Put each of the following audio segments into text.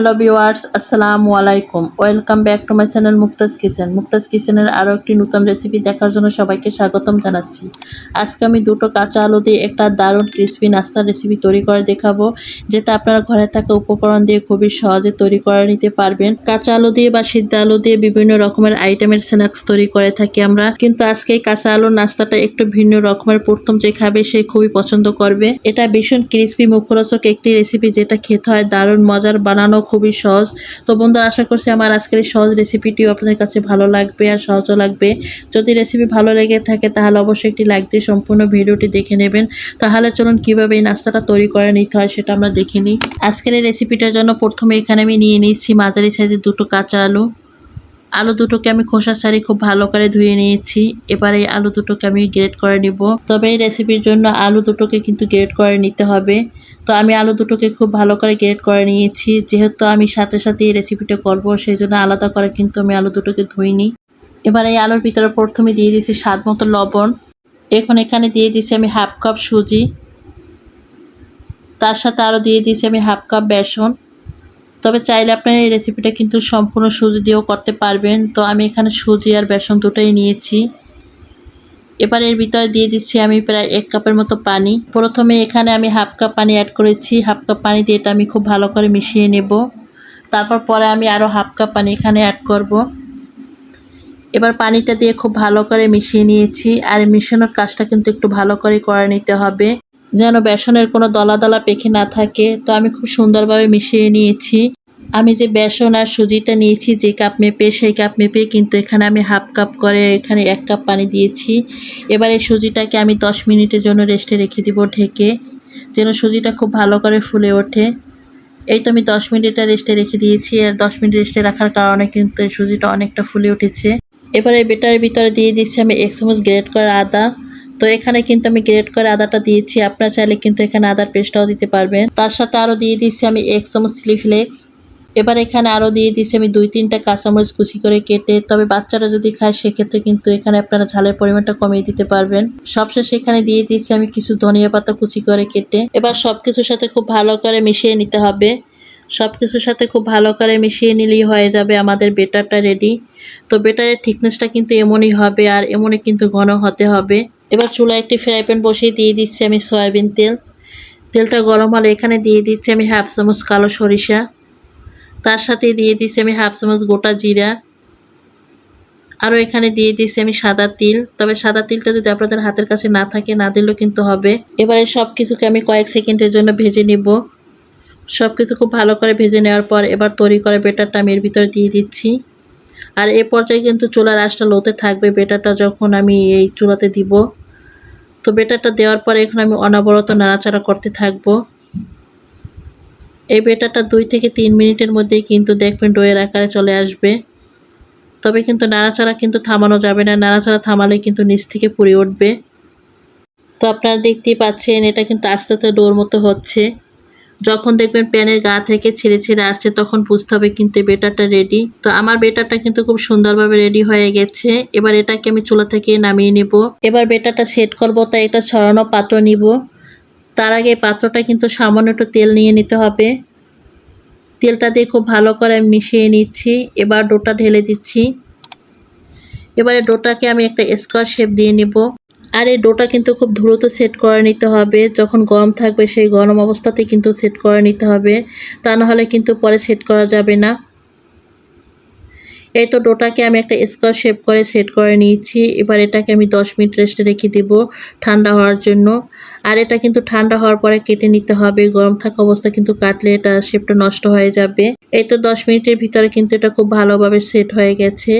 Hello viewers আসসালামু আলাইকুম welcome back to my channel Muktaj kitchen Muktaj কিচেনের আরও একটি নতুন রেসিপি দেখার জন্য সবাইকে স্বাগতম জানাচ্ছি। আজকে আমি দুটো কাঁচা আলু দিয়ে একটা দারুণ ক্রিসপি নাস্তার রেসিপি তৈরি করে দেখাবো, যেটা আপনারা ঘরে থাকা উপকরণ দিয়ে খুবই সহজে তৈরি করে নিতে পারবেন। কাঁচা আলু দিয়ে বা সিদ্ধ আলু দিয়ে বিভিন্ন রকমের আইটেমের স্ন্যাক্স তৈরি করে থাকি আমরা। কিন্তু আজকে এই কাঁচা আলুর নাস্তাটা একটু ভিন্ন রকমের। প্রথম যে খাবে সে খুবই পছন্দ করবে। এটা ভীষণ ক্রিসপি মুখরোচক একটি রেসিপি যেটা খেতে হয় দারুণ মজার, বানানো খুবই সহজ। তো বন্ধুরা, আশা করছি আমার আজকের সহজ রেসিপিটিও আপনাদের কাছে ভালো লাগবে আর সহজও লাগবে। যদি রেসিপি ভালো লেগে থাকে, তাহলে অবশ্যই একটি লাইক দিয়ে সম্পূর্ণ ভিডিওটি দেখে নেবেন। তাহলে চলুন কীভাবে এই নাস্তাটা তৈরি করে নিতে হয় সেটা আমরা দেখে নিই। আজকের এই রেসিপিটার জন্য প্রথমে এখানে আমি নিয়ে নিচ্ছি মাঝারি সাইজের দুটো কাঁচা আলু। আলু দুটোকে আমি খোসা ছাড়ি খুব ভালো করে ধুয়ে নিয়েছি। এবার এই আলু দুটোকে আমি গ্রেড করে নিব। তবে এই রেসিপির জন্য আলু দুটোকে কিন্তু গ্রেড করে নিতে হবে। তো আমি আলু দুটোকে খুব ভালো করে গ্রেড করে নিয়েছি। যেহেতু আমি সাথে সাথে এই রেসিপিটা করব সেই জন্য আলাদা করে কিন্তু আমি আলু দুটোকে ধুইনি। এবার এই আলুর ভিতরে প্রথমে দিয়ে দিয়েছি স্বাদ মতো লবণ। এখন এখানে দিয়ে দিয়েছি আমি হাফ কাপ সুজি। তার সাথে আরও দিয়ে দিয়েছি আমি হাফ কাপ বেসন। তবে চাইলে আপনার এই রেসিপিটা কিন্তু সম্পূর্ণ সুজি দিয়েও করতে পারবেন। তো আমি এখানে সুজি আর বেসন দুটোই নিয়েছি। এবার এর ভিতরে দিয়ে দিচ্ছি আমি প্রায় এক কাপের মতো পানি। প্রথমে এখানে আমি হাফ কাপ পানি অ্যাড করেছি। হাফ কাপ পানি দিয়ে এটা আমি খুব ভালো করে মিশিয়ে নেব। তারপর পরে আমি আরও হাফ কাপ পানি এখানে অ্যাড করব। এবার পানিটা দিয়ে খুব ভালো করে মিশিয়ে নিয়েছি। আর মিশানোর কাজটা কিন্তু একটু ভালো করে করে নিতে হবে। যেন বেসনের কোনো দলা দলা পেখে না থাকে। তো আমি খুব সুন্দরভাবে মিশিয়ে নিয়েছি। আমি যে বেসন আর সুজিটা নিয়েছি, যে কাপ মেপে, সেই কাপ মেপে কিন্তু এখানে আমি হাফ কাপ করে এখানে এক কাপ পানি দিয়েছি। এবার এই সুজিটাকে আমি দশ মিনিটের জন্য রেস্টে রেখে দিব ঢেকে, যেন সুজিটা খুব ভালো করে ফুলে ওঠে। এই তো আমি দশ মিনিটটা রেস্টে রেখে দিয়েছি, আর দশ মিনিট রেস্টে রাখার কারণে কিন্তু সুজিটা অনেকটা ফুলে উঠেছে। এবার এই বেটারের ভিতরে দিয়ে দিচ্ছি আমি এক চামচ গ্রেট করা আদা। তো এখানে কিন্তু আমি গ্রেট করে আদাটা দিয়েছি। আপনারা চাইলে কিন্তু এখানে আদার পেস্টটাও দিতে পারবেন। তার সাথে আরও দিয়ে দিচ্ছি আমি এক চামচ চিলি ফ্লেক্স এবার এখানে আরও দিয়ে দিচ্ছি আমি দুই তিনটা কাঁচামরিচ কুচি করে কেটে। তবে বাচ্চারা যদি খায়, সেক্ষেত্রে কিন্তু এখানে আপনারা ঝালের পরিমাণটা কমিয়ে দিতে পারবেন। সবশেষে এখানে দিয়ে দিচ্ছি আমি কিছু ধনিয়া পাতা কুচি করে কেটে। এবার সব কিছুর সাথে খুব ভালো করে মিশিয়ে নিতে হবে। সব কিছুর সাথে খুব ভালো করে মিশিয়ে নিলেই হয়ে যাবে আমাদের বেটারটা রেডি তো বেটারের থিকনেসটা কিন্তু এমনই হবে আর এমনই কিন্তু ঘন হতে হবে। এবার চুলায় একটি ফ্রাই প্যান বসিয়ে দিয়ে দিচ্ছি আমি সয়াবিন তেল। তেলটা গরম হলে এখানে দিয়ে দিচ্ছি আমি হাফ চামচ কালো সরিষা। তার সাথে দিয়ে দিচ্ছি আমি হাফ চামচ গোটা জিরা। আরও এখানে দিয়ে দিচ্ছি আমি সাদা তিল। তবে সাদা তিলটা যদি আপনাদের হাতের কাছে না থাকে, না দিলেও কিন্তু হবে। এবারে সব কিছুকে আমি কয়েক সেকেন্ডের জন্য ভেজে নেব। সব কিছু খুব ভালো করে ভেজে নেওয়ার পর এবার তৈরি করে বেটারটা আমি এর ভিতরে দিয়ে দিচ্ছি। আর এ পর্যায়ে কিন্তু চুলার আঁচটা লোতে থাকবে। বেটারটা যখন আমি এই চুলাতে দিব তো বেটাটা দেওয়ার পরে এখন আমি অনবরত নাড়াচাড়া করতে থাকব। এই বেটাটা দুই থেকে তিন মিনিটের মধ্যেই কিন্তু দেখবেন ডোয়ের আকারে চলে আসবে। তবে কিন্তু নাড়াচাড়া কিন্তু থামানো যাবে না, নাড়াচাড়া থামালে কিন্তু নিচ থেকে পুড়ে উঠবে। তো আপনারা দেখতেই পাচ্ছেন, এটা কিন্তু আস্তে আস্তে ডোর মতো হচ্ছে। যখন দেখবেন প্যানের গা থেকে ছেড়ে ছেড়ে আসছে, তখন বুঝতে হবে কিন্তু বেটারটা রেডি তো আমার বেটারটা কিন্তু খুব সুন্দরভাবে রেডি হয়ে গেছে। এবার এটাকে আমি চুলা থেকে নামিয়ে নেব। এবার বেটারটা সেট করব, তাই এটা ছড়ানো পাত্র নিব। তার আগে পাত্রটা কিন্তু সামান্য একটু তেল নিয়ে নিতে হবে। তেলটা দিয়ে খুব ভালো করে মিশিয়ে নিচ্ছি। এবার ডোটা ঢেলে দিচ্ছি। এবারে ডোটাকে আমি একটা স্কোয়ার শেপ দিয়ে নেব। আর এই ডোটা কিন্তু খুব দ্রুত সেট করে নিতে হবে। যখন গরম থাকবে সেই গরম অবস্থাতে কিন্তু সেট করে নিতে হবে। তা নাহলে কিন্তু পরে সেট করা যাবে না। এই তো ডোটাকে আমি একটা স্কোয়ার শেপ করে সেট করে নিয়েছি। এবার এটাকে আমি দশ মিনিট রেস্টে রেখে দেব ঠান্ডা হওয়ার জন্য। আর এটা কিন্তু ঠান্ডা হওয়ার পরে কেটে নিতে হবে। গরম থাকা অবস্থা কিন্তু কাটলে এটা শেপটা নষ্ট হয়ে যাবে। এই তো দশ মিনিটের ভিতরে কিন্তু এটা খুব ভালোভাবে সেট হয়ে গেছে।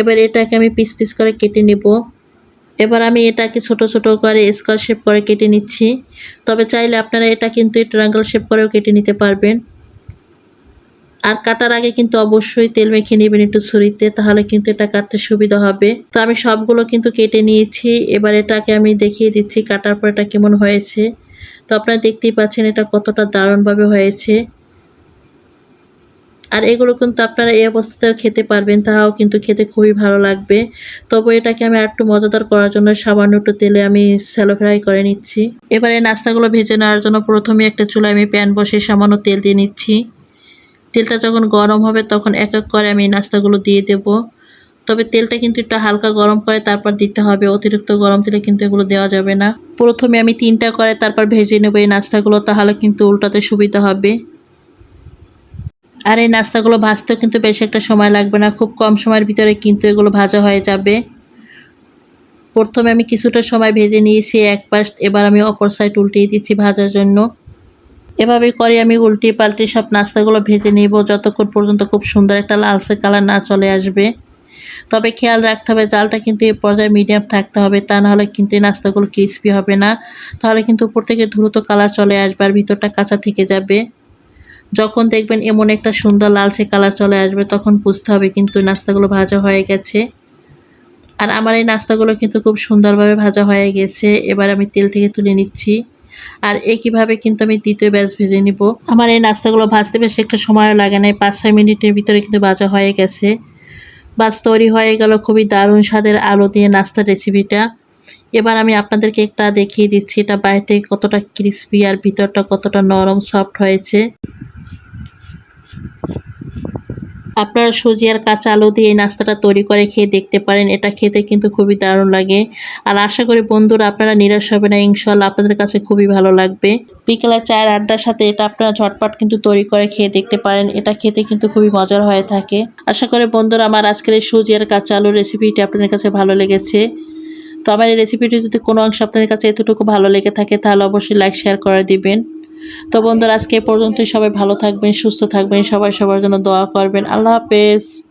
এবার এটাকে আমি পিস পিস করে কেটে নেব। এবার আমি এটাকে ছোট ছোট করে স্কোয়ার শেপ করে কেটে নিচ্ছি। তবে চাইলে আপনারা এটা কিন্তু ট্রাঙ্গল শেপ করেও কেটে নিতে পারবেন। আর কাটার আগে কিন্তু অবশ্যই তেল মেখে নেবেন একটু ছুরিতে, তাহলে কিন্তু এটা কাটতে সুবিধা হবে। তো আমি সবগুলো কিন্তু কেটে নিয়েছি। এবার এটাকে আমি দেখিয়ে দিচ্ছি কাটার পর এটা কেমন হয়েছে। তো আপনারা দেখতেই পাচ্ছেন এটা কতটা দারুণভাবে হয়েছে। আর এগুলো কিন্তু আপনারা এই অবস্থাতেও খেতে পারবেন তাহাও কিন্তু খেতে খুবই ভালো লাগবে। তবু এটাকে আমি আর একটু মজাদার করার জন্য সামান্য একটু তেলে আমি স্যালো ফ্রাই করে নিচ্ছি। এবারে নাস্তাগুলো ভেজে নেওয়ার জন্য প্রথমে একটা চুলায় আমি প্যান বসে সামান্য তেল দিয়ে নিচ্ছি। তেলটা যখন গরম হবে তখন এক এক করে আমি নাস্তাগুলো দিয়ে দেব। তবে তেলটা কিন্তু একটু হালকা গরম করে তারপর দিতে হবে, অতিরিক্ত গরম তেলে কিন্তু এগুলো দেওয়া যাবে না। প্রথমে আমি তিনটা করে তারপর ভেজে নেব এই নাস্তাগুলো, তাহলে কিন্তু উল্টাতে সুবিধা হবে। আর এই নাস্তাগুলো ভাজতেও কিন্তু বেশি একটা সময় লাগবে না, খুব কম সময়ের ভিতরে কিন্তু এগুলো ভাজা হয়ে যাবে। প্রথমে আমি কিছুটা সময় ভেজে নিয়েছি, এক পাশ, এবার আমি অপর সাইড উল্টিয়ে দিচ্ছি ভাজার জন্য। এভাবে করে আমি উল্টিয়ে পাল্টে সব নাস্তাগুলো ভেজে নিব, যতক্ষণ পর্যন্ত খুব সুন্দর একটা লালচে কালার না চলে আসবে। তবে খেয়াল রাখতে হবে, জালটা কিন্তু এই পর্যায়ে মিডিয়াম থাকতে হবে, তা নাহলে কিন্তু এই নাস্তাগুলো ক্রিস্পি হবে না। তাহলে কিন্তু উপর থেকে দ্রুত কালার চলে আসবে আর ভিতরটা কাঁচা থেকে যাবে। যখন দেখবেন এমন একটা সুন্দর লালচে কালার চলে আসবে, তখন বুঝতে হবে কিন্তু নাস্তাগুলো ভাজা হয়ে গেছে। আর আমার এই নাস্তাগুলো কিন্তু খুব সুন্দরভাবে ভাজা হয়ে গেছে। এবার আমি তেল থেকে তুলে নিচ্ছি। আর একইভাবে কিন্তু আমি দ্বিতীয় ব্যাচ ভেজে নিব। আমার এই নাস্তাগুলো ভাজতে বেশ একটা সময় লাগে না পাঁচ ছয় মিনিটের ভিতরে কিন্তু ভাজা হয়ে গেছে। বাস তৈরি হয়ে গেল খুবই দারুণ স্বাদের আলো দিয়ে নাস্তার রেসিপিটা। এবার আমি আপনাদেরকে একটা দেখিয়ে দিচ্ছি, এটা বাইরে থেকে কতটা ক্রিস্পি আর ভিতরটা কতটা নরম সফট হয়েছে। আপনারা সুজি আর কাঁচা আলু দিয়ে এই নাস্তাটা তৈরি করে খেয়ে দেখতে পারেন। এটা খেতে কিন্তু খুবই দারুণ লাগে। আর আশা করি বন্ধুরা, আপনারা নিরাশ হবে না ইনশাল্লাহ আপনাদের কাছে খুবই ভালো লাগবে। বিকেলে চায়ের আড্ডার সাথে এটা আপনারা ঝটপট কিন্তু তৈরি করে খেয়ে দেখতে পারেন। এটা খেতে কিন্তু খুবই মজার হয়ে থাকে। আশা করি বন্ধুরা, আমার আজকের এই সুজি আর কাঁচা আলুর রেসিপিটি আপনাদের কাছে ভালো লেগেছে। তো আমার এই রেসিপিটি যদি কোনো অংশ আপনাদের কাছে এতটুকু ভালো লেগে থাকে, তাহলে অবশ্যই লাইক শেয়ার করে দিবেন। তো বন্ধুরা, আজকে পর্যন্তই। সবাই ভালো থাকবেন, সুস্থ থাকবেন, সবাই সবার জন্য দোয়া করবেন। আল্লাহ হাফেজ।